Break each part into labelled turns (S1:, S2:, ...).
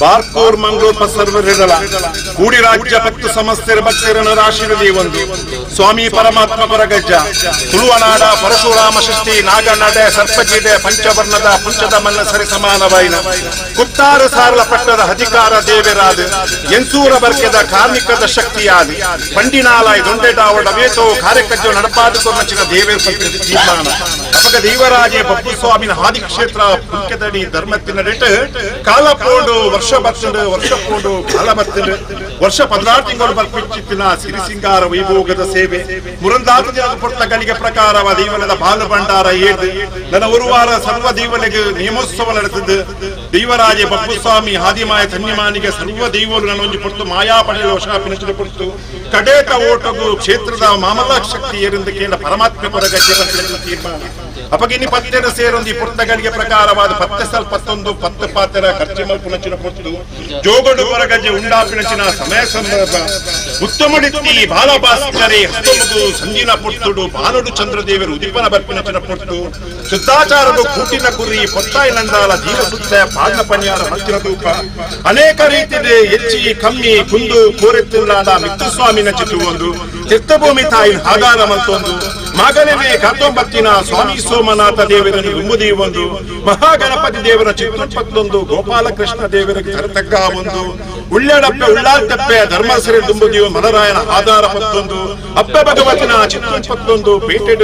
S1: ಬಾರ್ಕೂರ್ ಮಂಗಳೂರು ಪಸರ್ವರಿಡಲ ಕೂಡಿ ರಾಜ್ಯ ಭಕ್ತ ಸಮಸ್ಯೆರ ಭಕ್ತರನ ರಾಶಿರಲಿ ಒಂದು. ಸ್ವಾಮಿ ಪರಮಾತ್ಮ ಪರಗಜ್ಜ ತುಳುವನಾಡ ಪರಶುರಾಮ ಷಷ್ಠಿ ನಾಗನಡೆ ಸರ್ಪಜಿಡೆ ಪಂಚವರ್ಣದ, ಪುಂಚದ ಮನ್ನ ಸರಿ ಸಮಾನವಾಯಿನ ಕುತ್ತಾರ ಸಾರಲ ಪಟ್ಟದ ಅಧಿಕಾರ ದೇವರಾದ ಎನ್ಸೂರ ಬರ್ಕೆದ ಕಾರ್ಮಿಕದ ಶಕ್ತಿಯಾದಿ ಪಂಡಿನಾಲಾಯ್ ದೊಂಡೆಡಾವಡ ವೇತೋ ಕಾರ್ಯಕರ್ತ ನಡಪಾದು ಕೊರ್ನಚಿನ ದೇವೇರ್ ಪಂಚದ ಅಪಗ ದೇವರಾಜೆ ಬಪ್ಪು ಸ್ವಾಮಿನ ಹಾದಿ ಕ್ಷೇತ್ರ ಪುಂಕೆದಡಿ ಧರ್ಮತ್ತಿನ ಕಾಲ ಬತ್ತಂಡು ವರ್ಷ ಕೊಂಡು ಕಾಲ ಬರ್ತದೆ. ವರ್ಷ ಪದಿನಾರು ತಿಂಗಳು ಬರ್ಪಿಚ್ಚಿತ್ತಿನ ಸಿರಿ ಸಿಂಗಾರ ವೈಭೋಗದ ಸೇವೆ. ಮುರಂದಾದ ದಿನದ ಪ್ರಕಾರವಾದ ಪ್ರಕಾರವ ದೈವನದ ಬಾಲ ಭಂಡಾರ ಏದು ನನ್ನ ಉರುವಾರ ಸರ್ವ ದೇವನಿಗೆ ನಿಯಮೋತ್ಸವ ನಡೆಸಿದ್ದು ದೈವರಾಜೆ ಬಪ್ಪು ಸ್ವಾಮಿ ಹಾದಿಮಾಯ ಧನ್ಯಮಾನಿಗೆ ಸರ್ವ ದೈವರು ನನ್ನ ಒಂದು ಪುಟ್ಟು ಮಾಯಾ ಶಾಪಿನ ಪುಟ್ಟು ಕಡೇಟ ಓಟಗು ಕ್ಷೇತ್ರದ ಮಾಮಲ ಶಕ್ತಿ ಏರಿಂದ ಕೇಂದ್ರ ಪರಮಾತ್ಮ ಪರ ಗಜ್ಜೆ ಬಂದ ತೀರ್ಮಾನ. ಅಪಗಿನಿ ಪತ್ತೆರ ಸೇರೊಂದಿ ಪುಸ್ತಕಗಳಿಗೆ ಪ್ರಕಾರವಾದ ಪತ್ತೆ ಸಲ್ ಪತ್ತೊಂದು ಪತ್ತು ಪಾತ್ರ ಖರ್ಚು ಮಲ್ಪುನಚಿನ ಕೊಟ್ಟು ಜೋಗಡು ಹೊರಗಜ್ಜೆ ಉಂಡಾಪಿನಚಿನ ಸಮಯ ಸಂದರ್ಭ. ಉತ್ತಮಡಿತ್ತಿ ಬಾಲಭಾಸ್ಕರಿ ಹತ್ತೊಂಬತ್ತು ಸಂಜಿನ ಪುಟ್ಟುಡು ಬಾನುಡು ಚಂದ್ರದೇವರು ಉದಿಪನ ಬರ್ಪಿನಚಿನ ಪೊಟ್ಟು. ಶುದ್ಧಾಚಾರದು ಕೂಟಿನ ಕುರಿ ಪೊತ್ತಾಯಿ ನಂದಾಲ, ಜೀವ ಸುತ್ತ ಪಾದ ಪನ್ಯಾರ ಹತ್ತಿರ ಧೂಪ. ಅನೇಕ ರೀತಿಯ ಹೆಚ್ಚಿ, ಕಮ್ಮಿ, ಕುಂದು ಕೋರೆತ್ತಿಲ್ಲಾದ ಮಿತ್ತು ಸ್ವಾಮಿನ ಚಿತ್ತು ಒಂದು. ತೀರ್ಥಭೂಮಿ ತಾಯಿ ಹಾಗಾರ ಮತ್ತೊಂದು ಮಗನೇ ಕರ್ತೊಂಬತ್ತಿನ ಸ್ವಾಮಿ ಸೋಮನಾಥ ದೇವರನ್ನು ಗುಂಬುದಿ ಒಂದು, ಮಹಾಗಣಪತಿ ದೇವರ ಚಿತ್ರಪತ್ತೊಂದು ಗೋಪಾಲಕೃಷ್ಣ ದೇವರಿಗೆ ಕರ್ತಗ್ಗ ಒಂದು ಉಳ್ಳಡಪ್ಪೆ ಉಳ್ಳಾಲ್ತಪ್ಪೆ ಧರ್ಮಸರಿ ದುಂಬುದಿಯು, ಮನರಾಯನ ಆಧಾರ ಪತ್ತೊಂದು, ಅಪ್ಪ ಭಗವತಿನ ಚಿತ್ರಪತ್ತೊಂದು ಪೇಟೆ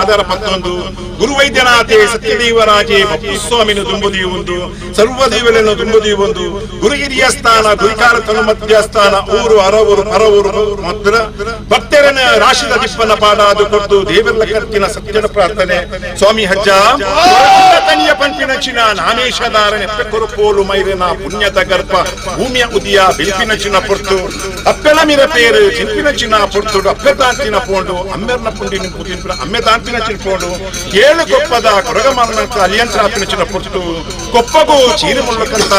S1: ಆಧಾರ ಪತ್ತೊಂದು, ಗುರುವೈದ್ಯನಾಥೆ ಸತ್ಯದೇವರಾಜೆ ಸ್ವಾಮಿನ ದುಂಬುದಿಯು ಒಂದು ಸರ್ವದೇವರನ್ನು ದುಂಬುದಿಯು ಒಂದು ಗುರು ಹಿರಿಯ ಸ್ಥಾನ, ಗುರಿಕಾರ ತನು ಮಧ್ಯ ಸ್ಥಾನ, ಊರು, ಅರವರು, ಪರವರು ಮಾತ್ರ ಭಕ್ತರನ ರಾಶಿದ ದಿಪ್ಪನ ಪಾಡಾದು ದೇವರ ಕರ್ತಿನ ಸತ್ಯನ ಪ್ರಾರ್ಥನೆ. ಸ್ವಾಮಿ ಹಜ್ಜ. ತನಿಯ ಪಂಪಿನ ಚಿನ ನಾಮೇಶಧಾರಣೆ ಪೆಕ್ಕರು ಪೋಲು ಮೈರಿನ ಪುಣ್ಯದ ಗರ್ಭ. ಭೂಮಿಯ ಉದಿಯ ಬಿಲ್ಪಿನ ಚಿನ್ನ ಪೊರ್ತು. ಅಪ್ಪೆಲ ಮಿರ ಪೇರು ಚಿಂಪಿನ ಚಿನ್ನ ಪೊರ್ತು. ಅಪ್ಪೆ ದಾಂತಿನ ಪೋಂಡು. ಅಮ್ಮೆರ್ನ ಪುಂಡಿನ ಪುದಿನ ಅಮ್ಮೆ ದಾಂತಿನ ಚಿನ್ನ ಪೋಂಡು. ಏಳು ಕೊಪ್ಪದ ಕೊರಗಮರನ ಅಲಿಯಂತ್ರ ಆಪಿನ ಚಿನ್ನ ಪೊರ್ತು. ಕೊಪ್ಪಗೂ ಚೀರಿ ಮುಳ್ಳಕಂತ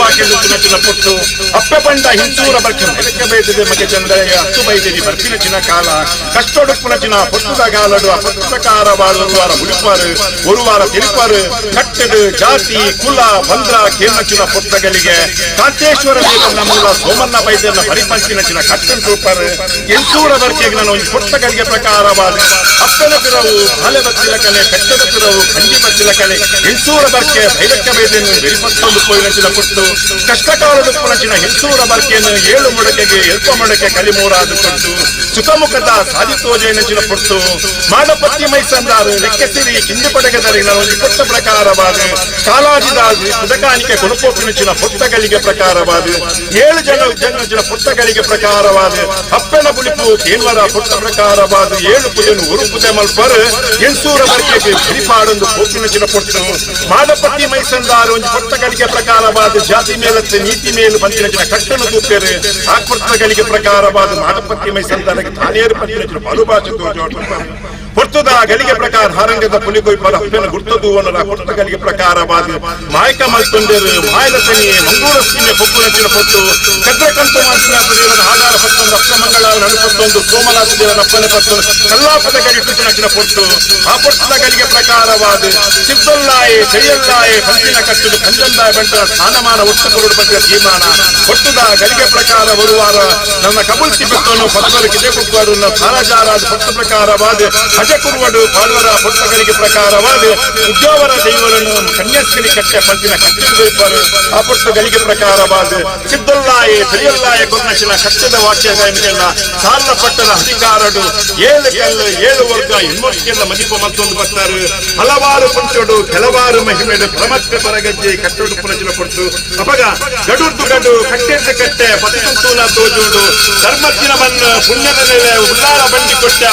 S1: ಬಾಕಿ ಚಿನ್ನ ಪೊರ್ತು. ಅಪ್ಪೆ ಬಂಡ ಹಿಂಸೂರ ಬರ್ಕಿನ ಬೆಳಕ ಬೈದಿದೆ ಮಗೆ ಚಂದ್ರಯ್ಯ. ಹತ್ತು ಬೈದಿರಿ ಬರ್ಪಿನ ಚಿನ್ನ ಕಾಲ. ಕಷ್ಟೊಡುಪ್ಪನ ಚಿನ್ನ ಪೊತ್ತುದ ಗಾಲಡು ಅಪತ್ರಕಾರ ಬಾಳುವಾರ ಮುಡಿಪಾರು ஒரு வார ತಿರುಪಾರು ಕಟ್ಟಡು ಜಾತಿ ಕುಲ ಬಂದ್ರ ಕೇಮಚಿನ ಪುಸ್ತಕಗಳಿಗೆ ಕಾಂತೇಶ್ವರ ದೇವನ ಮೂಲ ಸೋಮನ್ನ ವೈದ್ಯನ ಪರಿಪಂಚಿನಚಿನ ಕಟ್ಟನ್ ಸೂಪರ್ ಎಂಟೂರ ವರ್ಕೆಗೆ ನಾನು ಒಂದು ಪುಸ್ತಕಗಳಿಗೆ ಪ್ರಕಾರವಾದ ಅಪ್ಪನ ಪಿರವು ಬಾಲೆ ಬಚ್ಚಿಲ ಕಲೆ ಕಟ್ಟದ ಪಿರವು ಕಂಡಿ ಬಚ್ಚಿಲ ಕಲೆ ಎಂಟೂರ ಬರ್ಕೆ ಭೈರಕ್ಕ ವೈದ್ಯನು ಬೆರಿಪತ್ತೊಂದು ಪೋಯಿನಚಿನ ಪುಟ್ಟು ಕಷ್ಟಕಾಲದ ಪುಣಚಿನ ಎಂಟೂರ ಬರ್ಕೆಯನ್ನು ಏಳು ಮೊಡಕೆಗೆ ಎಲ್ಪ ಮೊಡಕೆ ಕಲಿಮೂರಾದು ಕೊಟ್ಟು ಸುಖಮುಖದ ಸಾಧಿತೋಜೇನಚಿನ പുറത്തു മാനപത്യമായി സന്താറ് ലക്കശ്ശേരി ಕಿಂಡಿಪಡಗದರಿನ ಒಂದು ಪುಟ್ಟ ಪ್ರಕಾರವಾದ ಕಾಲಾಜಿದಾಜು ಪುದಕಾನಿಕೆ ಕೊಣಪೋಪಿನುಚಿನ ಪುಟ್ಟಗಳಿಗೆ ಪ್ರಕಾರವಾದ ಏಳು ಜನ ಜನಚಿನ ಪುಟ್ಟಗಳಿಗೆ ಪ್ರಕಾರವಾದ ಅಪ್ಪನ ಬುಳಿಪು ಕೇನ್ವರ ಪುಟ್ಟ ಪ್ರಕಾರವಾದ ಏಳು ಪುದನು ಉರು ಪುದೆ ಮಲ್ಪರು ಎಂಟೂರ ವರ್ಕೆಗೆ ಬಿಡಿಪಾಡೊಂದು ಪೋಪಿನುಚಿನ ಪುಟ್ಟು. ಮಾದಪಟ್ಟಿ ಮೈಸಂದಾರು ಒಂದು ಪುಟ್ಟಗಳಿಗೆ ಪ್ರಕಾರವಾದ ಜಾತಿ ಮೇಲತ್ತ, ನೀತಿ ಮೇಲು ಬಂದಿನ ಕಟ್ಟನ್ನು ತೂಪೇರು. ಆ ಪುಟ್ಟಗಳಿಗೆ ಪ್ರಕಾರವಾದ ಮಾದಪಟ್ಟಿ ಮೈಸಂದಾರಕ್ಕೆ ತಾನೇರು ಪಟ್ಟಿನ ಬಲು joor ಪೊರ್ತದ ಗಳಿಗೆ ಪ್ರಕಾರ ಹಾರಂಗದ ಪುಲಿಗೊಯ್ ಪರ ಹಪ್ಪಿನ ಗುರ್ತದು ಅನ್ನರ ಪ್ರಕಾರ ಪ್ರಕಾರವಾದ ಮಾಯಕ ಮಲ್ತೊಂಡರು ಮಾಯದ ತನಿ ಮಂಗೂರ ಸೀಮೆ ಪೊಕ್ಕುನಚಿನ ಪೊತ್ತು ಕದ್ರ ಕಂತು ಮಾಸಿನ ದೇವರ ಆಧಾರ ಪತ್ತೊಂದು, ಅಪ್ಪ ಮಂಗಳಾರ ನಡುಪತ್ತೊಂದು ಸೋಮನಾಥ ದೇವರ ಅಪ್ಪನ ಪತ್ತೊಂದು ಕಲ್ಲಾಪದ ಗಡಿ ನಚಿನ ಪೊಟ್ಟು ಆ ಪೊಟ್ಟದ ಗಳಿಗೆ ಪ್ರಕಾರವಾದ ಸಿದ್ದಲ್ಲಾಯೆ ಕೈಯಲ್ಲಾಯೆ ಕಂತಿನ ಕಟ್ಟುದು ಕಂಜಂದಾಯ ಬಂಟರ ಸ್ಥಾನಮಾನ ಒಟ್ಟು ಕೊರಡು ಬಂದ ತೀರ್ಮಾನ. ಪೊಟ್ಟದ ಗಲಿಗೆ ಪ್ರಕಾರ ಬರುವಾರ ನನ್ನ ಕಬುಲ್ ಬಿಟ್ಟನು ಪತ್ತರ ಕಿದೆ ಕುಕ್ಕರು ಸಾರಾಜಾರಾದ ಪಟ್ಟ ಪ್ರಕಾರವಾದ ಹಜ ಕುರುವಡು ಪಾಲ್ವರ ಪುಸ್ತಕಗಳಿಗೆ ಪ್ರಕಾರವಾದ ಉದ್ಯೋವರ ದೈವರನ್ನು ಕನ್ಯಾಸ್ಕರಿ ಕಟ್ಟೆ ಪಂಚಿನ ಕಟ್ಟಿರು ಆ ಪುಸ್ತಕಗಳಿಗೆ ಪ್ರಕಾರವಾದ ಸಿದ್ದಲ್ಲಾಯೆ ಕೈಯಲ್ಲಾಯೆ ಕೊನ್ನಚಿನ ಕಟ್ಟದ ವಾಕ್ಯಗಳನ್ನೆಲ್ಲ ಸಾಲ ಪಟ್ಟದ ಅಧಿಕಾರಡು ಏಳು ಕಲ್ಲು ಏಳು ವರ್ಗ ಹೆಣ್ಮಕ್ಕೆಲ್ಲ ಮದಿಪ ಮತ್ತೊಂದು ಬರ್ತಾರೆ ಹಲವಾರು ಪಂಚಡು ಕೆಲವಾರು ಮಹಿಮೆಡು ಪ್ರಮತ್ತ ಪರಗಜ್ಜೆ ಕಟ್ಟೋಡು ಪುನಚಿನ ಕೊಟ್ಟು ಅಪಗ ಗಡುರ್ದು ಕಟ್ಟೆದ್ದ ಕಟ್ಟೆ ಪತ್ತಂತೂಲ ತೋಜೋಡು ಧರ್ಮತ್ತಿನ ಮಣ್ಣು ಪುಣ್ಯದ ಮೇಲೆ ಉಲ್ಲಾರ ಬಂಡಿ ಕೊಟ್ಟೆ